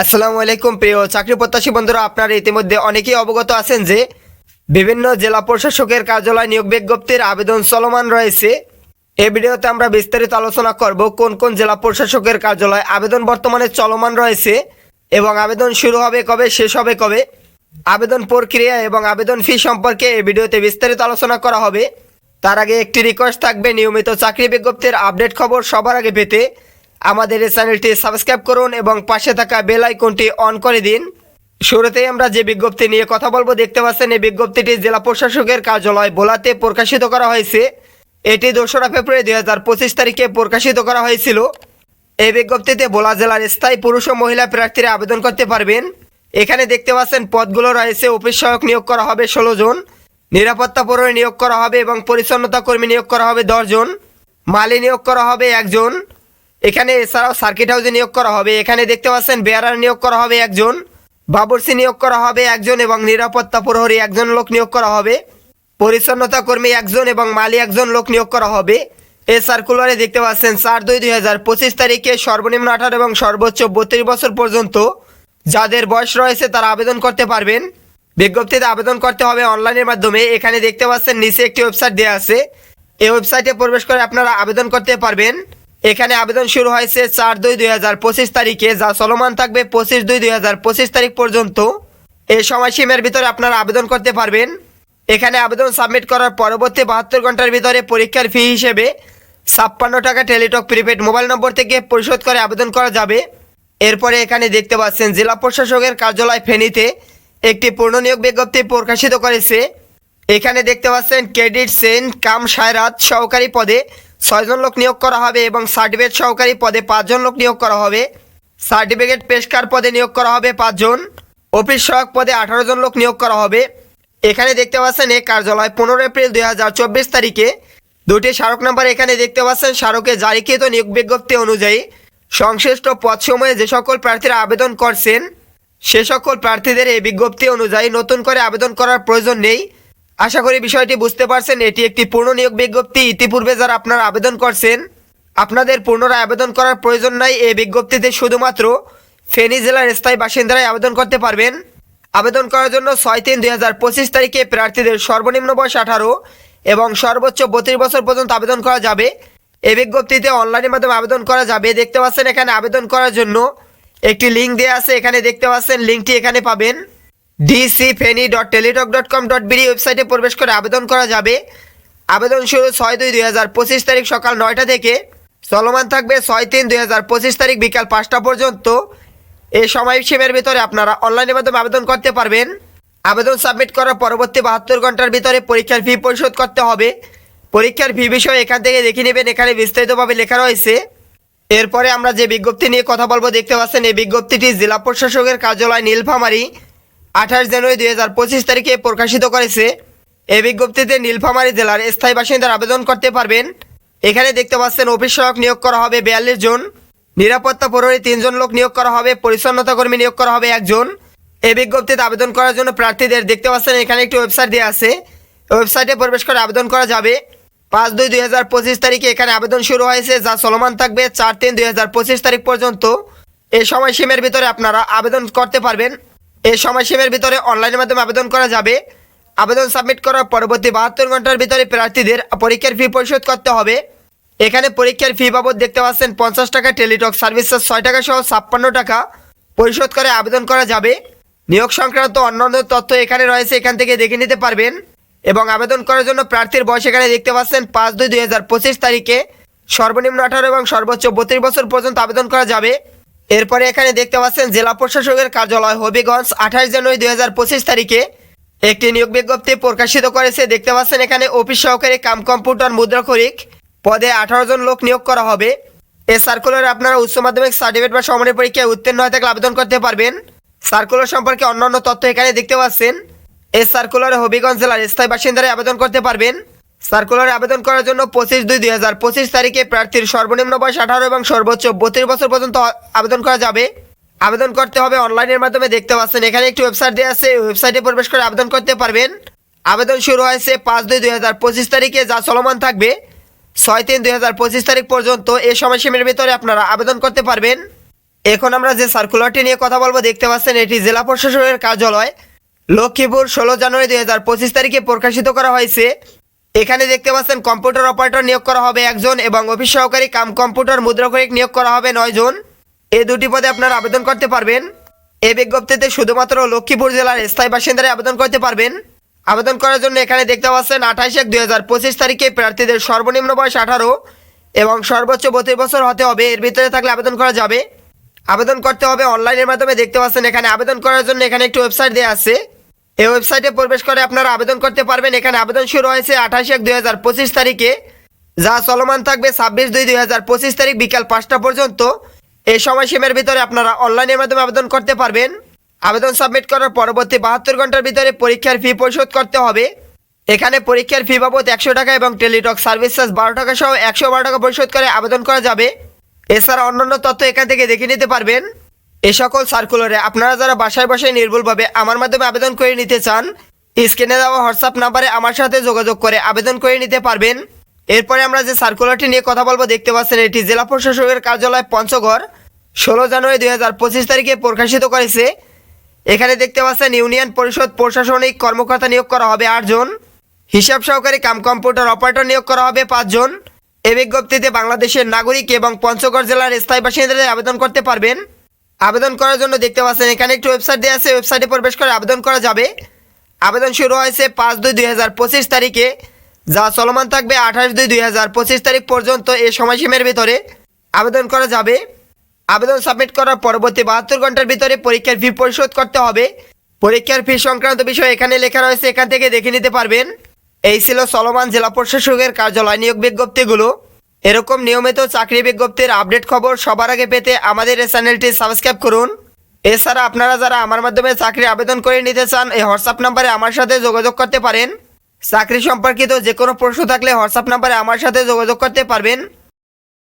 আসসালামু আলাইকুম, প্রিয় চাকরি প্রত্যাশী বন্ধুরা, আপনারা ইতিমধ্যে অনেকেই অবগত আছেন যে বিভিন্ন জেলা প্রশাসকের কার্যালয় নিয়োগ বিজ্ঞপ্তির আবেদন চলমান রয়েছে। এ ভিডিওতে আমরা বিস্তারিত আলোচনা করব কোন কোন জেলা প্রশাসকের কার্যালয় আবেদন বর্তমানে চলমান রয়েছে এবং আবেদন শুরু হবে কবে, শেষ হবে কবে, আবেদন প্রক্রিয়া এবং আবেদন ফি সম্পর্কে এই ভিডিওতে বিস্তারিত আলোচনা করা হবে। তার আগে একটি রিকোয়েস্ট থাকবে, নিয়মিত চাকরি বিজ্ঞপ্তির আপডেট খবর সবার আগে পেতে। আমাদের এই চ্যানেলটি সাবস্ক্রাইব করুন এবং পাশে থাকা বেল আইকনটি অন করে দিন। শুরুতেই আমরা যে বিজ্ঞপ্তি নিয়ে কথা বলব, দেখতে পাচ্ছেন এই বিজ্ঞপ্তিটি জেলা প্রশাসকের কার্যালয় বোলাতে প্রকাশিত করা হয়েছে। এটি দোসরা ফেব্রুয়ারি দুই হাজার পঁচিশ তারিখে প্রকাশিত করা হয়েছিল। এই বিজ্ঞপ্তিতে বোলা জেলার স্থায়ী পুরুষ ও মহিলা প্রার্থীরা আবেদন করতে পারবেন। এখানে দেখতে পাচ্ছেন, পদগুলো রয়েছে, অফিস সহায়ক নিয়োগ করা হবে ষোলো জন, নিরাপত্তা প্রহরী নিয়োগ করা হবে এবং পরিচ্ছন্নতা কর্মী নিয়োগ করা হবে দশজন মালি নিয়োগ করা হবে একজন এখানে এছাড়াও সার্কিট হাউসে নিয়োগ করা হবে। এখানে দেখতে পাচ্ছেন বেয়ারার নিয়োগ করা হবে একজন, বাবরসি নিয়োগ করা হবে একজন এবং নিরাপত্তা প্রহরী একজন লোক নিয়োগ করা হবে। পরিচ্ছন্নতা কর্মী একজন এবং মালি একজন লোক নিয়োগ করা হবে। এ সার্কুলারে দেখতে পাচ্ছেন চার দুই দুই হাজার পঁচিশ তারিখে সর্বনিম্ন আঠারো এবং সর্বোচ্চ বত্রিশ বছর পর্যন্ত যাদের বয়স রয়েছে তারা আবেদন করতে পারবেন। বিজ্ঞপ্তিতে আবেদন করতে হবে অনলাইনের মাধ্যমে। এখানে দেখতে পাচ্ছেন নিচে একটি ওয়েবসাইট দেওয়া আছে। এই ওয়েবসাইটে প্রবেশ করে আপনারা আবেদন করতে পারবেন। এখানে আবেদন শুরু হয়েছে চার দুই দুই হাজার পঁচিশ তারিখে, যা চলমান থাকবে পঁচিশ দুই দুই হাজার পঁচিশ তারিখ পর্যন্ত। এই সময়সীমার ভিতরে আপনারা আবেদন করতে পারবেন। এখানে আবেদন সাবমিট করার পরবর্তী বাহাত্তর ঘণ্টার ভিতরে পরীক্ষার ফি হিসেবে ছাপ্পান্ন টাকা টেলিটক প্রিপেড মোবাইল নম্বর থেকে পরিশোধ করে আবেদন করা যাবে। এরপরে এখানে দেখতে পাচ্ছেন জেলা প্রশাসকের কার্যালয় ফেনীতে একটি পূর্ণ নিয়োগ বিজ্ঞপ্তি প্রকাশিত করেছে। এখানে দেখতে পাচ্ছেন ক্রেডিট সেন কাম সায়রাত সহকারী পদে ছয়জন লোক নিয়োগ করা হবে এবং সার্টিফিকেট সহকারী পদে পাঁচজন লোক নিয়োগ করা হবে। সার্টিফিকেট পেশকার পদে নিয়োগ করা হবে পাঁচজন। অফিস সহায়ক পদে আঠারো জন লোক নিয়োগ করা হবে। এখানে দেখতে পাচ্ছেন এই কার্যালয় পনেরো এপ্রিল দুই হাজার চব্বিশ তারিখে। দুটি স্মারক নাম্বার এখানে দেখতে পাচ্ছেন। স্মারকে জারিকৃত নিয়োগ বিজ্ঞপ্তি অনুযায়ী সংশ্লিষ্ট পদসমূহে যে সকল প্রার্থীরা আবেদন করছেন, সে সকল প্রার্থীদের এই বিজ্ঞপ্তি অনুযায়ী নতুন করে আবেদন করার প্রয়োজন নেই। আশা করি বিষয়টি বুঝতে পারছেন, এটি একটি পূর্ণ নিয়োগ বিজ্ঞপ্তি। ইতিপূর্বে যারা আপনারা আবেদন করছেন, আপনাদের পুনরায় আবেদন করার প্রয়োজন নাই। এই বিজ্ঞপ্তিতে শুধুমাত্র ফেনী জেলার স্থায়ী বাসিন্দারাই আবেদন করতে পারবেন। আবেদন করার জন্য ছয় তিন দুই হাজার পঁচিশ তারিখে প্রার্থীদের সর্বনিম্ন বয়স আঠারো এবং সর্বোচ্চ বত্রিশ বছর পর্যন্ত আবেদন করা যাবে। এই বিজ্ঞপ্তিতে অনলাইনের মাধ্যমে আবেদন করা যাবে। দেখতে পাচ্ছেন এখানে আবেদন করার জন্য একটি লিঙ্ক দেওয়া আছে। এখানে দেখতে পাচ্ছেন লিঙ্কটি এখানে পাবেন। DC Feni dot Teletalk dot com dot BD ওয়েবসাইটে প্রবেশ করে আবেদন করা যাবে। আবেদন শুরু ছয় দুই দুই হাজার পঁচিশ তারিখ সকাল নয়টা থেকে। চলমান থাকবে ছয় তিন দুই হাজার পঁচিশ তারিখ বিকাল পাঁচটা পর্যন্ত। এই সময়সীমার ভিতরে আপনারা অনলাইনের মাধ্যমে আবেদন করতে পারবেন। আবেদন সাবমিট করার পরবর্তী বাহাত্তর ঘণ্টার ভিতরে পরীক্ষার ফি পরিশোধ করতে হবে। পরীক্ষার ফি বিষয়ে এখান থেকে দেখে নেবেন, এখানে বিস্তারিতভাবে লেখা রয়েছে। এরপরে আমরা যে বিজ্ঞপ্তি নিয়ে কথা বলব, দেখতে পাচ্ছেন এই বিজ্ঞপ্তিটি জেলা প্রশাসকের কার্যালয় নীলফামারী। আঠাশ জানুয়ারি দুই হাজার পঁচিশ তারিখে প্রকাশিত করেছে। এ বিজ্ঞপ্তিতে নীলফামারী জেলার স্থায়ী বাসিন্দার আবেদন করতে পারবেন। এখানে দেখতে পাচ্ছেন অফিস সহায়ক নিয়োগ করা হবে বিয়াল্লিশ জন। নিরাপত্তা প্রহরী তিনজন লোক নিয়োগ করা হবে, পরিচ্ছন্নতা কর্মী নিয়োগ করা হবে একজন। এই বিজ্ঞপ্তিতে আবেদন করার জন্য প্রার্থীদের দেখতে পাচ্ছেন এখানে একটি ওয়েবসাইট দেওয়া আছে। ওয়েবসাইটে প্রবেশ করে আবেদন করা যাবে। পাঁচ দুই দুই হাজার পঁচিশ তারিখে এখানে আবেদন শুরু হয়েছে, যা চলমান থাকবে চার তিন দুই হাজার পঁচিশ তারিখ পর্যন্ত। এই সময়সীমার ভিতরে আপনারা আবেদন করতে পারবেন। এই সময়সীমার ভিতরে অনলাইনের মাধ্যমে আবেদন করা যাবে। আবেদন সাবমিট করার পরবর্তী বাহাত্তর ঘণ্টার ভিতরে প্রার্থীদের পরীক্ষার ফি পরিশোধ করতে হবে। এখানে পরীক্ষার ফি বাবদ দেখতে পাচ্ছেন পঞ্চাশ টাকা টেলিটক সার্ভিস চার্জ ছয় টাকা সহ ছাপ্পান্ন টাকা পরিশোধ করে আবেদন করা যাবে। নিয়োগ সংক্রান্ত অন্যান্য তথ্য এখানে রয়েছে, এখান থেকে দেখে নিতে পারবেন। এবং আবেদন করার জন্য প্রার্থীর বয়স এখানে দেখতে পাচ্ছেন পাঁচ দুই দুই তারিখে। সর্বনিম্ন আঠারো এবং সর্বোচ্চ বত্রিশ বছর পর্যন্ত আবেদন করা যাবে। এরপরে এখানে দেখতে পাচ্ছেন জেলা প্রশাসকের কার্যালয় হবিগঞ্জ, আঠাশ জানুয়ারি দুই হাজার পঁচিশ তারিখে একটি নিয়োগ বিজ্ঞপ্তি প্রকাশিত করেছে। দেখতে পাচ্ছেন এখানে অফিস সহকারী কাম কম্পিউটার মুদ্রাক্ষরিক পদে আঠারো জন লোক নিয়োগ করা হবে। এ সার্কুলারে আপনারা উচ্চ মাধ্যমিক সার্টিফিকেট বা সমানের পরীক্ষায় উত্তীর্ণ হয়ে থাকলে আবেদন করতে পারবেন। সার্কুলার সম্পর্কে অন্যান্য তথ্য এখানে দেখতে পাচ্ছেন। এই সার্কুলারে হবিগঞ্জ জেলার স্থায়ী বাসিন্দারা আবেদন করতে পারবেন। সার্কুলারে আবেদন করার জন্য পঁচিশ দুই দুই হাজার পঁচিশ তারিখে প্রার্থীর সর্বনিম্ন বয়স আঠারো এবং সর্বোচ্চ বত্রিশ বছর পর্যন্ত আবেদন করা যাবে। আবেদন করতে হবে অনলাইনের মাধ্যমে দেখতে পাচ্ছেন, এখানে একটি ওয়েবসাইট দেওয়া আছে ওয়েবসাইটে প্রবেশ করে আবেদন করতে পারবেন। আবেদন শুরু হয়েছে পাঁচ দুই দুই হাজার পঁচিশ তারিখে, যা চলমান থাকবে ছয় তিন দুই হাজার পঁচিশ তারিখ পর্যন্ত। এই সময়সীমার ভিতরে আপনারা আবেদন করতে পারবেন। এখন আমরা যে সার্কুলারটি নিয়ে কথা বলব, দেখতে পাচ্ছেন এটি জেলা প্রশাসনের কার্যালয়। লক্ষ্মীপুর ষোলো জানুয়ারি দুই হাজার পঁচিশ তারিখে প্রকাশিত করা হয়েছে। এখানে দেখতে পাচ্ছেন কম্পিউটার অপারেটর নিয়োগ করা হবে একজন এবং অফিস সহকারী কাম কম্পিউটার মুদ্রাকরিক নিয়োগ করা হবে নয় জন। এই দুটি পদে আপনারা আবেদন করতে পারবেন। এই বিজ্ঞপ্তিতে শুধুমাত্র লক্ষ্মীপুর জেলার স্থায়ী বাসিন্দারা আবেদন করতে পারবেন। আবেদন করার জন্য এখানে দেখতে পাচ্ছেন আঠাশ এক দুই হাজার পঁচিশ তারিখে প্রার্থীদের সর্বনিম্ন বয়স আঠারো এবং সর্বোচ্চ বত্রিশ বছর হতে হবে। এর ভিতরে থাকলে আবেদন করা যাবে। আবেদন করতে হবে অনলাইনের মাধ্যমে। দেখতে পাচ্ছেন এখানে আবেদন করার জন্য এখানে একটি ওয়েবসাইট দেওয়া আছে। এই ওয়েবসাইটে প্রবেশ করে আপনারা আবেদন করতে পারবেন। এখানে আবেদন শুরু হয়েছে আঠাশ এক দুই হাজার পঁচিশ তারিখে। যা চলমান থাকবে ছাব্বিশ দুই দুই হাজার পঁচিশ তারিখ বিকাল পাঁচটা পর্যন্ত। এই সময়সীমার ভিতরে আপনারা অনলাইনের মাধ্যমে আবেদন করতে পারবেন। আবেদন সাবমিট করার পরবর্তী বাহাত্তর ঘণ্টার ভিতরে পরীক্ষার ফি পরিশোধ করতে হবে। এখানে পরীক্ষার ফি বাবদ একশো টাকা এবং টেলিটক সার্ভিস চার্জ বারো টাকা সহ একশো বারো টাকা পরিশোধ করে আবেদন করা যাবে। এছাড়া অন্যান্য তথ্য এখান থেকে দেখে নিতে পারবেন। এই সকল সার্কুলারে আপনারা যারা বাসায় বাসায় নির্ভুলভাবে আমার মাধ্যমে আবেদন করে নিতে চান, স্ক্রিনে দেওয়া হোয়াটসঅ্যাপ নাম্বারে আমার সাথে যোগাযোগ করে আবেদন করে নিতে পারবেন। এরপরে আমরা যে সার্কুলারটি নিয়ে কথা বলব, দেখতে পাচ্ছেন এটি জেলা প্রশাসকের কার্যালয় পঞ্চগড়, ষোলো জানুয়ারি দুই হাজার পঁচিশ তারিখে প্রকাশিত করেছে। এখানে দেখতে পাচ্ছেন ইউনিয়ন পরিষদ প্রশাসনিক কর্মকর্তা নিয়োগ করা হবে আটজন হিসাব সহকারী কাম কম্পিউটার অপারেটর নিয়োগ করা হবে পাঁচজন এ বিজ্ঞপ্তিতে বাংলাদেশের নাগরিক এবং পঞ্চগড় জেলার স্থায়ী বাসিন্দারা আবেদন করতে পারবেন। আবেদন করার জন্য দেখতে পাচ্ছেন, এখানে একটি ওয়েবসাইট দেওয়া আছে ওয়েবসাইটে প্রবেশ করে আবেদন করা যাবে। আবেদন শুরু হয়েছে পাঁচ দুই দুই হাজার পঁচিশ তারিখে, যা চলমান থাকবে আঠাশ দুই দুই হাজার পঁচিশ তারিখ পর্যন্ত এই সময়সীমার ভিতরে আবেদন করা যাবে। আবেদন সাবমিট করার পরবর্তী বাহাত্তর ঘণ্টার ভিতরে পরীক্ষার ফি পরিশোধ করতে হবে। পরীক্ষার ফি সংক্রান্ত বিষয় এখানে লেখা রয়েছে, এখান থেকে দেখে নিতে পারবেন। এই ছিল চলমান জেলা প্রশাসকের কার্যালয় নিয়োগ বিজ্ঞপ্তিগুলো। এরকম নিয়মিত চাকরি বিজ্ঞপ্তির আপডেট খবর সবার আগে পেতে আমাদের এই চ্যানেলটি সাবস্ক্রাইব করুন। এছাড়া আপনারা যারা আমার মাধ্যমে চাকরি আবেদন করে নিতে চান, এই হোয়াটসঅ্যাপ নাম্বারে আমার সাথে যোগাযোগ করতে পারেন। চাকরি সম্পর্কিত যে কোনো প্রশ্ন থাকলে হোয়াটসঅ্যাপ নাম্বারে আমার সাথে যোগাযোগ করতে পারবেন।